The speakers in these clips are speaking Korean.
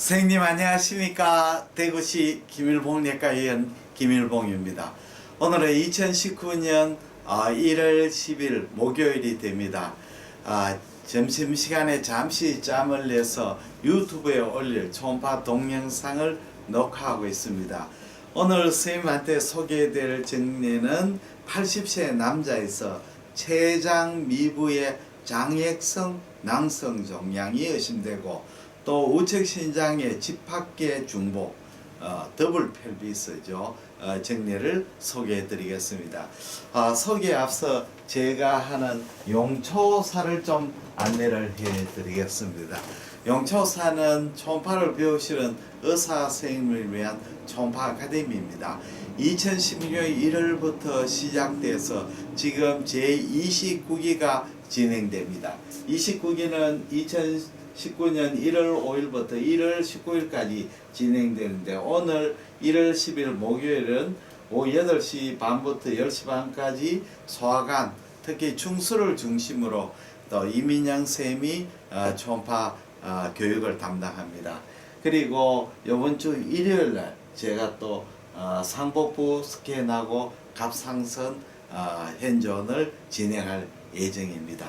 선생님 안녕하십니까? 대구시 김일봉 내과의원 김일봉입니다. 오늘은 2019년 1월 10일 목요일이 됩니다. 아, 점심시간에 잠시 짬을 내서 유튜브에 올릴 초음파 동영상을 녹화하고 있습니다. 오늘 선생님한테 소개해드릴 정리는 80세 남자에서 췌장 미부의 장액성 낭성 종양이 의심되고 또 우측 신장의 집합계 중복 어, 더블 펠비스죠 어, 정리를 소개해 드리겠습니다. 아, 소개에 앞서 제가 하는 용초사를 좀 안내를 해 드리겠습니다. 용초사는 초음파를 배우시는 의사 선생님을 위한 초음파 아카데미입니다. 2016년 1월부터 시작돼서 지금 제29기가 진행됩니다. 29기는 2019년 1월 5일부터 1월 19일까지 진행되는데 오늘 1월 10일 목요일은 오후 8시 반부터 10시 반까지 소아관 특히 중수를 중심으로 또 이민영 쌤이 어, 초음파 어, 교육을 담당합니다. 그리고 이번 주 일요일 날 제가 또 어, 상복부 스캔하고 갑상선 어, 현존을 진행할 예정입니다.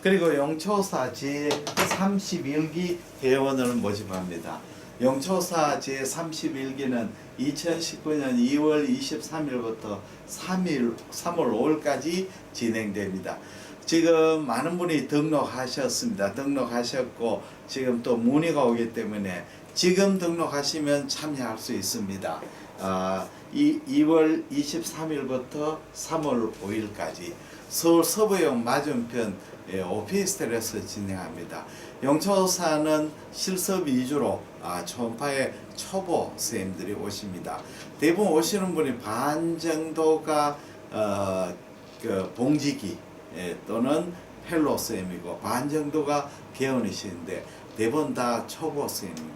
그리고 영초사 제31기 회원을 모집합니다. 영초사 제31기는 2019년 2월 23일부터 3일, 3월 5일까지 진행됩니다. 지금 많은 분이 등록하셨습니다. 등록하셨고 지금 또 문의가 오기 때문에 지금 등록하시면 참여할 수 있습니다. 아, 이 2월 23일부터 3월 5일까지 서울 서부역 맞은편 예, 오피스텔에서 진행합니다. 영초사는 실습 위주로 아, 초음파의 초보 선생님들이 오십니다. 대부분 오시는 분이 반 정도가 어, 그 봉지기 예, 또는 펠로 쌤이고 반 정도가 개원이시는데 대부분 다 초보 쌤입니다.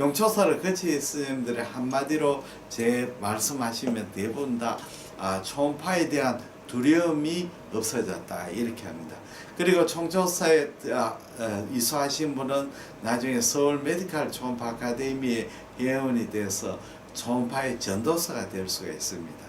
용초사를 거치 쌤들의 한마디로 제 말씀하시면 대부분 다 아, 초음파에 대한 두려움이 없어졌다 이렇게 합니다. 그리고 총조사에 아, 어, 이수하신 분은 나중에 서울 메디칼 초음파 아카데미의 회원이 돼서 초음파의 전도사가 될 수가 있습니다.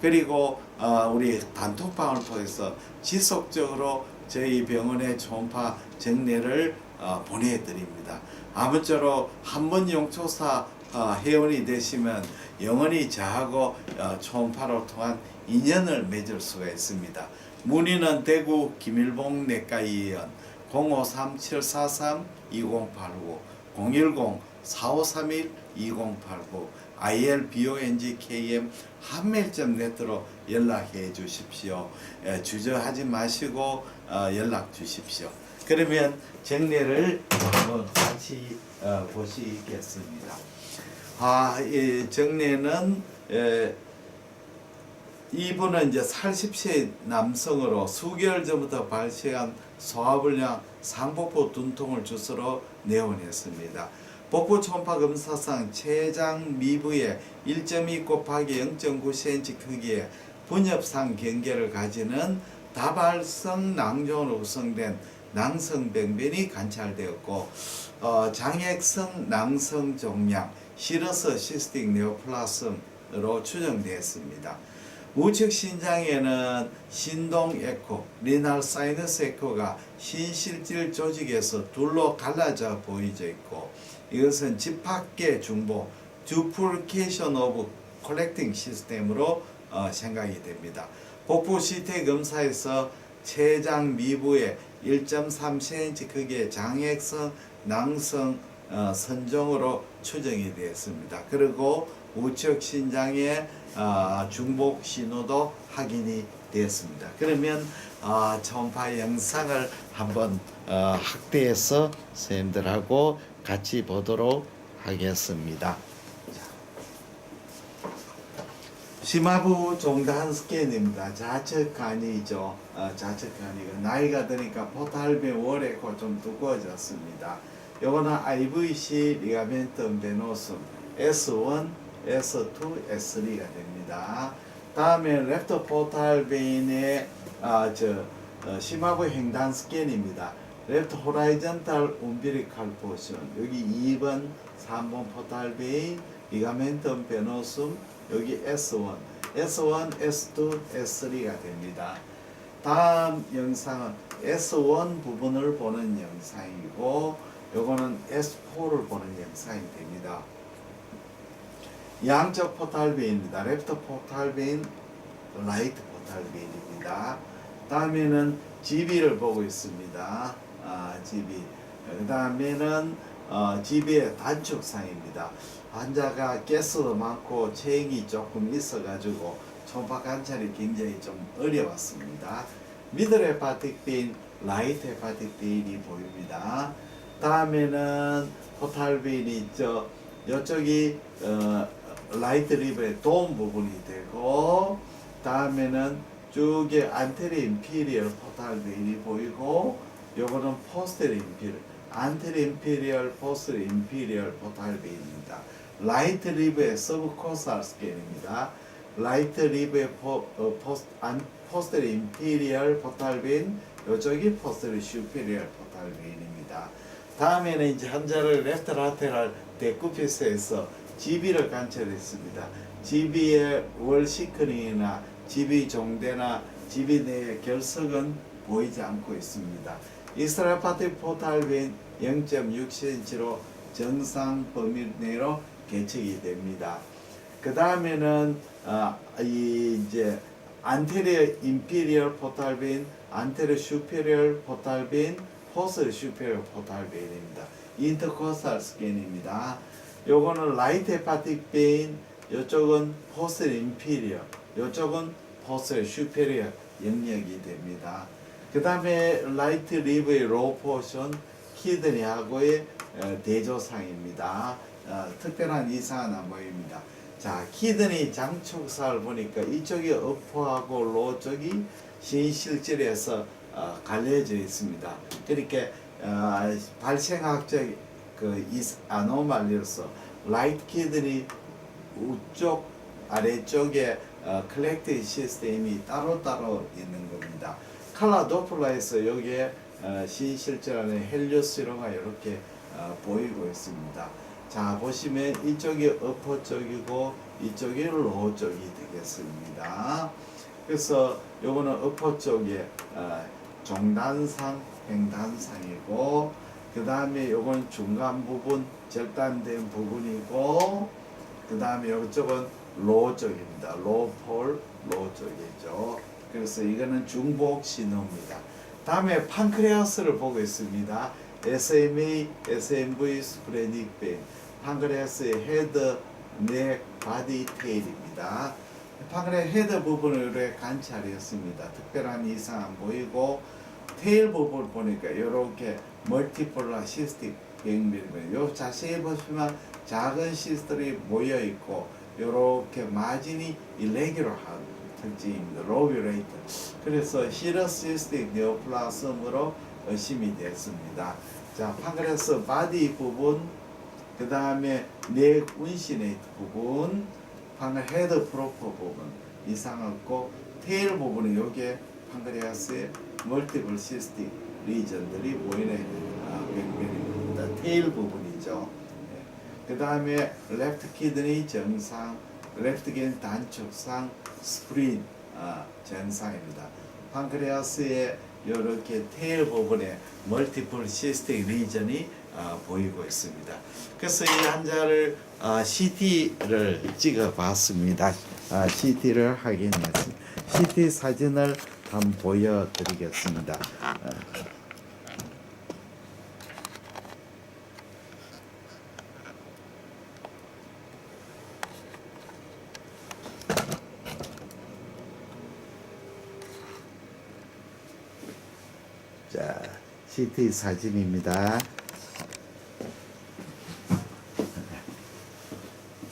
그리고 어, 우리 단톡방을 통해서 지속적으로 저희 병원의 초음파 정례를 어, 보내드립니다. 아무쪼록 한 번 용초사 어, 회원이 되시면 영원히 저하고 어, 초음파로 통한 인연을 맺을 수가 있습니다. 문의는 대구 김일봉 내과의원 053-743-2089 010-4531-2089 ilbongkm 한밀점 네트로 연락해 주십시오. 에, 주저하지 마시고 어, 연락 주십시오. 그러면 정례를 한번 같이 어, 보시겠습니다. 아, 이 정례는 에, 이분은 이제 80세 남성으로 수개월 전부터 발생한 소화불량 상복부 dun통을 주소로 내원했습니다. 복부 초음파 검사상 췌장 미부에 1.2 곱하기 0.9cm 크기의 분엽상 경계를 가지는 다발성 낭종으로 구성된 낭성병변이 관찰되었고 어, 장액성 낭성 종양 시러스 시스틱 네오플라즘으로 추정되었습니다. 우측 신장에는 신동 에코, 리날 사이너스 에코가 신실질 조직에서 둘로 갈라져 보이져 있고 이것은 집합계 중보 duplication of collecting 시스템으로 어, 생각이 됩니다. 복부 CT 검사에서 췌장 미부에 1.3cm 크기의 장액성 낭성 어, 선종으로 추정이 되었습니다. 그리고 우측 신장의 어, 중복 신호도 확인이 되었습니다. 그러면 어, 초음파 영상을 한번 어, 확대해서 선생님들하고 같이 보도록 하겠습니다. 심화부 종단 스캔입니다. 좌측 간이죠. 어, 좌측 간이고 나이가 드니까 포탈베 월에코 좀 두꺼워졌습니다. 요거는 IVC 리가멘트 베노숨 S1, S2, S3가 됩니다. 다음에 랩터 포탈 베인의 아, 저 어, 심화부 횡단 스캔입니다. left horizontal umbilical portion 여기 2번, 3번 포탈 베인, 리가멘텀 베노숨 여기 S1, S1, S2, S3가 됩니다. 다음 영상은 S1 부분을 보는 영상이고 요거는 S4를 보는 영상이 됩니다. 양쪽 포탈 베인입니다. 레프트 포탈 베인, 라이트 포탈 베인입니다. 다음에는 GB를 보고 있습니다. 아, GB. 그 다음에는 어, GB의 단축상입니다. 환자가 가스도 많고 체액이 조금 있어가지고 초음파 관찰이 굉장히 좀 어려웠습니다. 미들 헤파틱 베인, 라이트 헤파틱 베인이 보입니다. 다음에는 포탈 베인이 있죠. 이쪽이 어, 라이트 리버의 돔 부분이 되고 다음에는 쭉에 안테리 임피리얼 포탈 베인이 보이고 요거는 포스테리 임피리얼 안테리 임피리얼 포스테리 임피리얼 포탈 베인입니다. 라이트 리브의 서브코스알 스캔입니다. 라이트 리브의 포, 어, 포스, 안, 포스테리 임피리얼 포탈 베인 요쪽이 포스테리 슈피리얼 포탈 베인입니다. 다음에는 이제 환자를 레프트 라테랄 데쿠피스에서 GB를 관찰했습니다. GB의 월 시크닝이나 GB 종대나 GB 내의 결석은 보이지 않고 있습니다. 이스라파틱 포탈빈 0.6cm로 정상 범위 내로 개척이 됩니다. 그 다음에는 어, 이 이제 안테리어 인피리얼 포탈빈, 안테리어 슈페리얼 포탈빈, 포스 슈페리얼 포탈빈입니다. 인터코스탈 스캔입니다. 요거는 라이트 헤파틱 베인, 요쪽은 포스 인피리얼, 요쪽은 포스 슈페리얼 영역이 됩니다. 그 다음에 라이트 리브의 로우 포션 키드니하고의 어, 대조상입니다. 어, 특별한 이상은 안 보입니다. 자, 키드니 장축사를 보니까 이쪽이 어퍼하고 로 쪽이 신실질에서 어, 갈려져 있습니다. 그러니까 어, 발생학적 그 이스- 아노말리로서 라이트 키드니 우쪽 아래쪽에 어, 클렉트 시스템이 따로따로 있는 겁니다. 칼라 도플러에서 여기에 어, 신실질 안에 헬리오스로가 이렇게 어, 보이고 있습니다. 자 보시면 이쪽이 어퍼 쪽이고 이쪽이 로우 쪽이 되겠습니다. 그래서 요거는 어퍼 쪽에 어, 종단상, 횡단상이고 그 다음에 요건 중간 부분 절단된 부분이고 그 다음에 이쪽은 로우 쪽입니다. 로우 폴, 로우 쪽이죠. 그래서 이거는 중복 신호입니다. 다음에 판크레아스를 보고 있습니다. SMA, SMV 스프레닉 뱅, 판크레아스의 헤드, 넥, 바디, 테일입니다. 판크레 헤드 부분을 관찰했습니다. 특별한 이상 안 보이고 테일 부분 보니까 이렇게 멀티폴라 시스틱 병밀입니다. 요 자세히 보시면 작은 시스들이 모여 있고 이렇게 마진이 일레기로한 특징입니다. 로뷰레이트. 그래서 히러시스틱 네오플라즘으로 의심이 됐습니다. 자, 판크레스 바디 부분, 그 다음에 넥 운시네이트 부분, 판크 헤드 프로퍼 부분 이상 없고 테일 부분은 여기에 판크레아스의 멀티플 시스틱 리전들이 보이는 아, 병변입니다. 테일 부분이죠. 그 다음에 레프트 키드니 정상, 레프트 겐 단축상, 스프린 아, 정상입니다. 판크레아스의 이렇게 테일 부분에 멀티플 시스틱 리전이 아, 보이고 있습니다. 그래서 이 환자를 아, CT를 찍어 봤습니다. 아, CT를 확인했습니다. CT 사진을 한번 보여드리겠습니다. 아, 자, CT 사진입니다.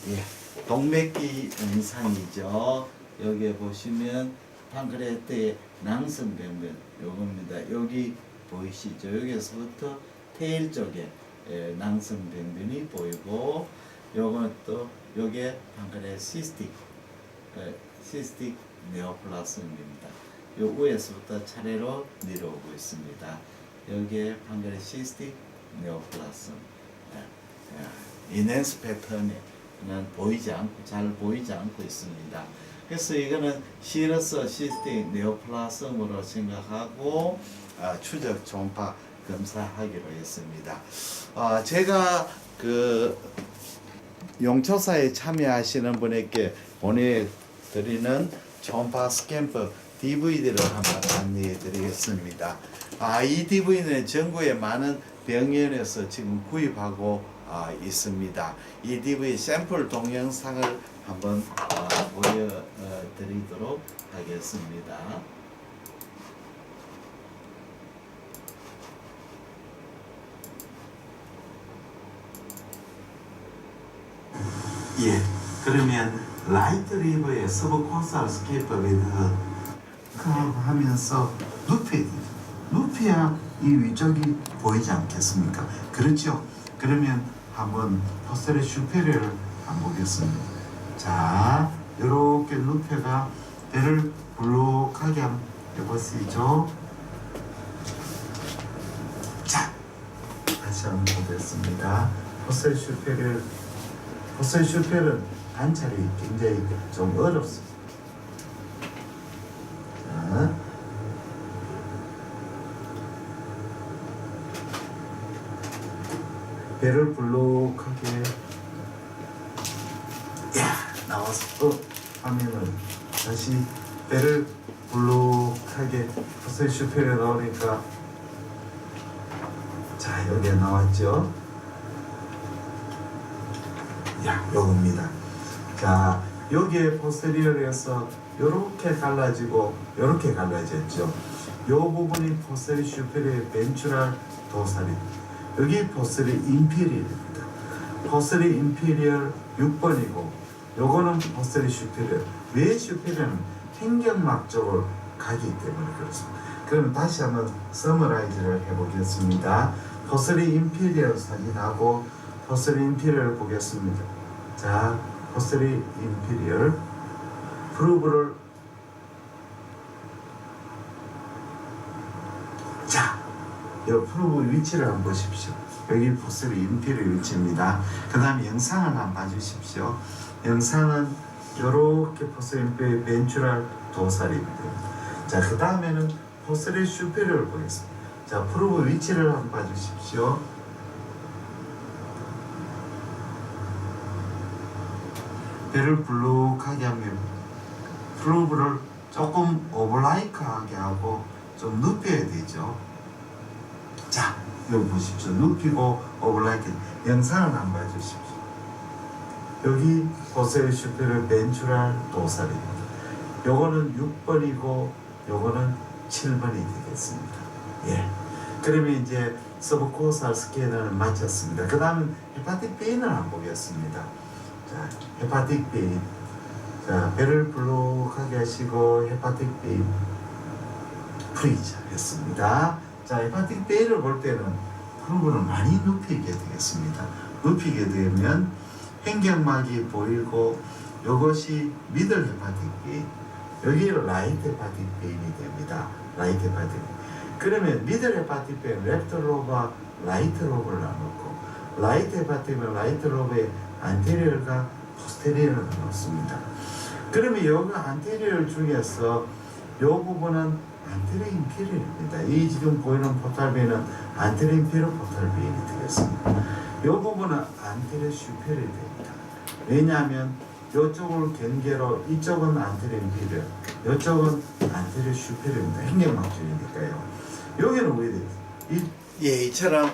예, 동맥기 영상이죠. 여기에 보시면 판크레아트의 낭성변변 요겁니다. 여기 보이시죠? 여기서부터 테일 쪽에 예, 낭성변변이 보이고 요건 또 요게 판크레아 시스틱 예, 시스틱 네오플라스입니다. 요 위에서부터 차례로 내려오고 있습니다. 여기에 판결의 시스틱 네오플라즘 이넨스 패턴이 는 보이지 않고 잘 보이지 않고 있습니다. 그래서 이거는 시러스 시스틱 네오플라즘으로 생각하고 아, 추적 초음파 검사하기로 했습니다. 아, 제가 그 용처사에 참여하시는 분에게 보내드리는 초음파 스캔법 DVD를 한번 안내해 드리겠습니다. 아, 이 DVD는 전국의 많은 병원에서 지금 구입하고 아, 있습니다. 이 DVD 샘플 동영상을 한번 아, 보여드리도록 하겠습니다. 예, 그러면 라이트 리버의 서브 코스알 스케이프에서 하면서 눕혀야 되죠. 눕혀야 이 위쪽이 보이지 않겠습니까? 그렇죠? 그러면 한번 포스레 슈페리를 한번 보겠습니다. 자, 이렇게 눕혀가 배를 블록하게 한번 해보시죠. 자, 다시 한번 보겠습니다. 포스레 슈페리를 포스레 슈페리는 관찰이 굉장히 좀 어렵습니다. 배를 블록하게. 야 나와서 또 화면을 다시 배를 블록하게 퍼센 슈페에 나오니까. 자 여기에 나왔죠? 야 요겁니다. 자 여기에 포스리얼에서 요렇게 갈라지고 요렇게 갈라졌죠. 요 부분이 포스리 슈페리의 벤츄랄 도사리 여기 포스리 임피리얼입니다. 포스리 임피리얼 6번이고 요거는 포스리 슈페리얼 왜 슈페리얼은 행경막 쪽을 가기 때문에 그렇습니다. 그럼 다시 한번 서머라이즈를 해보겠습니다. 포스리 임피리얼 사진하고 포스리 임피리얼 보겠습니다. 자 포스리 임피리얼. 프루브를 이 프로브 위치를 한번 보십시오. 여기 포스리 인피리 위치입니다. 그 다음에 영상을 한번 봐주십시오. 영상은 이렇게 포스리 인피리 벤츄랄 도사리입니다. 자, 그 다음에는 포스리 슈페리를 보겠습니다. 자, 프로브 위치를 한번 봐주십시오. 배를 블록하게 하면 프로브를 조금 오버라이크하게 하고 좀 눕혀야 되죠. 자, 여기 보십시오. 눕히고 오버라이크 영상을 한번 봐주십시오. 여기 호세의 슈페르 벤츄랄 도살입니다. 요거는 6번이고 요거는 7번이 되겠습니다. 예. 그러면 이제 서브코살 스캐너를 마쳤습니다. 그 다음은 헤파틱 B를 한번 보겠습니다. 자, 헤파틱 B. 자, 배를 블록하게 하시고 헤파틱 B 프리즈 했습니다. 자, 헤파틱 B를 볼 때는 프로브를 많이 눕히게 되겠습니다. 눕히게 되면 횡격막이 보이고 이것이 미들 헤파틱 B 여기 라이트 헤파틱 B이 됩니다. 라이트 헤파틱. 그러면 미들 헤파틱 B는 랩트 로브와 라이트 로브를 나누고 라이트 헤파틱은 라이트 로브의 안테리얼과 포스테리얼을 나눴습니다. 그러면 여기 안테리얼 중에서 이 부분은 안테리어 인피리입니다. 이 지금 보이는 포탈비는 인피리어 포탈비이 되겠습니다. 이 부분은 안테리어 슈페리이 됩니다. 왜냐하면 이쪽을 경계로 이쪽은 인피리어, 이쪽은 안테리어 슈페리입니다. 행경막줄이니까요. 여기는 왜 돼요? 이 예, 이처럼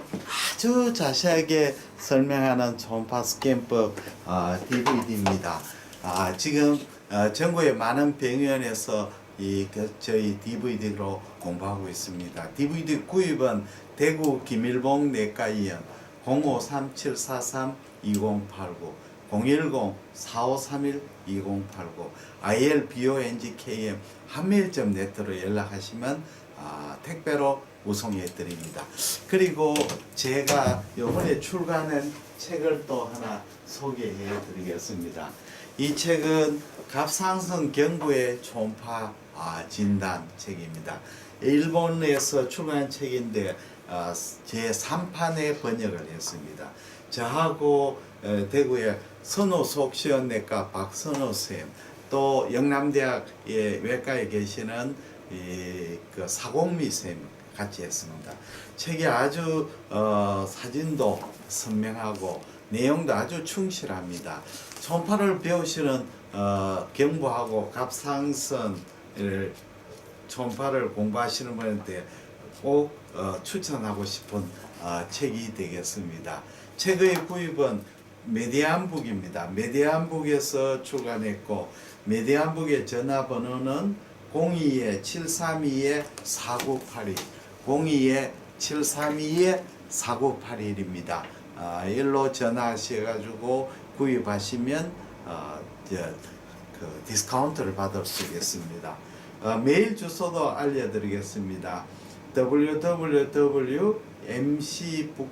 아주 자세하게 설명하는 초음파 스캔법 어, DVD입니다. 아, 지금 어, 전국의 많은 병원에서 이 그, 저희 DVD로 공부하고 있습니다. DVD 구입은 대구 김일봉 내과의원 0537432089 010-4531-2089 ILBONGKM 한밀점 네트로 연락하시면 아, 택배로 우송해 드립니다. 그리고 제가 이번에 출간한 책을 또 하나 소개해 드리겠습니다. 이 책은 갑상선 경부의 초음파 아, 진단 책입니다. 일본에서 출간한 책인데 어, 제 3판에 번역을 했습니다. 저하고 어, 대구의 선호 속시원내과 박선호 쌤, 또 영남대학의 외과에 계시는 이, 그 사공미 쌤 같이 했습니다. 책이 아주 어, 사진도 선명하고 내용도 아주 충실합니다. 총파를 배우시는 어, 경부하고 갑상선을 총파를 공부하시는 분한테 꼭 어, 추천하고 싶은 어, 책이 되겠습니다. 책의 구입은 메디안북입니다. 메디안북에서 출간했고 메디안북의 전화번호는 02-732-4981 02-732-4981입니다. 아, 일로 전화하셔가지고 구입하시면 어, 저, 그 디스카운트를 받을 수 있겠습니다. 어, 메일 주소도 알려드리겠습니다. www mcbook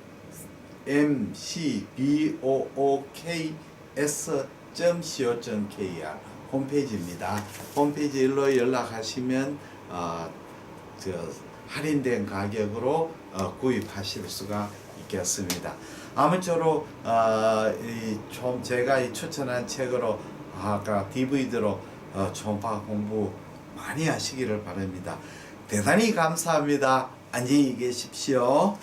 mcbooks.co.kr 홈페이지입니다. 홈페이지 일로 연락하시면 어, 저 할인된 가격으로 어, 구입하실 수가 있겠습니다. 아무쪼록 어, 이좀 제가 이 추천한 책으로 아까 DVD로 어, 초음파 공부 많이 하시기를 바랍니다. 대단히 감사합니다. 안녕히 계십시오.